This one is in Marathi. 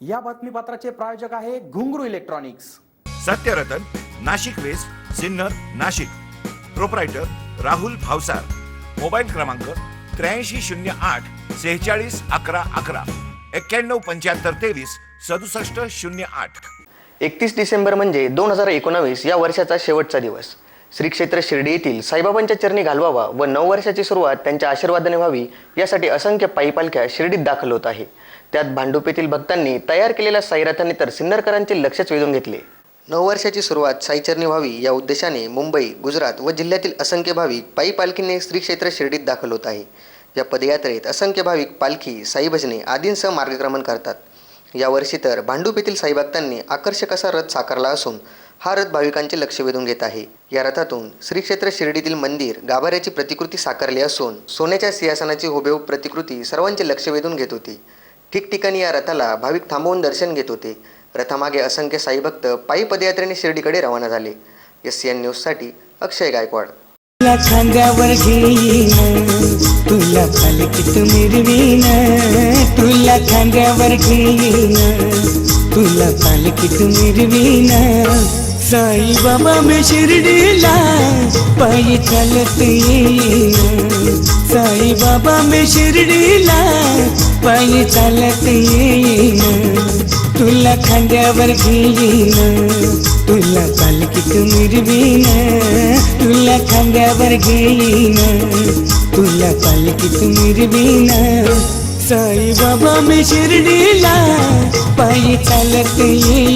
या बातमीपत्राचे प्रायोजक आहे Ghungru electronics. Satyaratan Nashik west Sinnar Nashik. Proprietor Rahul Bhavsar. Mobile क्रमांक त्र्याऐंशी शून्य आठ सेहेचाळीस अकरा अकरा. एक्क्याण्णव पंच्याहत्तर तेवीस सदुसष्ट शून्य आठ. एकतीस डिसेंबर म्हणजे दोन हजार एकोणावीस या वर्षाचा शेवटचा दिवस. श्री क्षेत्र शिर्डी येथील साईबाबांच्या चरणी घालवावा व नऊ वर्षाची सुरुवात त्यांच्या आशीर्वादाने व्हावी यासाठी असंख्य पायी पालख्या शिर्डीत दाखल होत आहे. त्यात भांडुपेतील भक्तांनी तयार केलेल्या साईरथाने तर सिन्नरकरांचे लक्षच वेधून घेतले. नऊ वर्षाची सुरुवात साईचरणी व्हावी या उद्देशाने मुंबई गुजरात व जिल्ह्यातील असंख्य भाविक पायी पालखीने श्री क्षेत्र शिर्डीत दाखल होत आहे. या पदयात्रेत असंख्य भाविक पालखी साई भजने आदींसह मार्गक्रमण करतात. यावर्षी तर भांडुपेतील येथील साईभक्तांनी आकर्षक असा रथ साकारला असून हा रथ भाविकांचे लक्ष वेधून घेत आहे. या रथातून श्री क्षेत्र शिर्डीतील मंदिर गाभाऱ्याची प्रतिकृती साकारली असून सोन्याच्या सिंहासनाची हुबेहूब प्रतिकृती सर्वांचे लक्ष वेधून घेत होती. ठिकठिकाणी या रथाला भाविक थांबवून दर्शन घेत होते. रथामागे असंख्य साईभक्त पायी पदयात्रेने शिर्डीकडे रवाना झाले. एस सी एन न्यूजसाठी अक्षय गायकवाड. तुला खांद्यावर घेईन तुला पालखीत मिरवीन तुला खांद्यावर घेईन तुला मिरवीन. साई बाबा मी शिर्डीला पायी चालत साई बाबा मी शिर्डीला पायी चालत तुला खांद्यावर घेईन तुला पालकीत मिरवीन तुला खांद्यावर घेईन तुला पालकीत मिरवीन। साई बाबा मी शिर्डीला पायी चालत येईन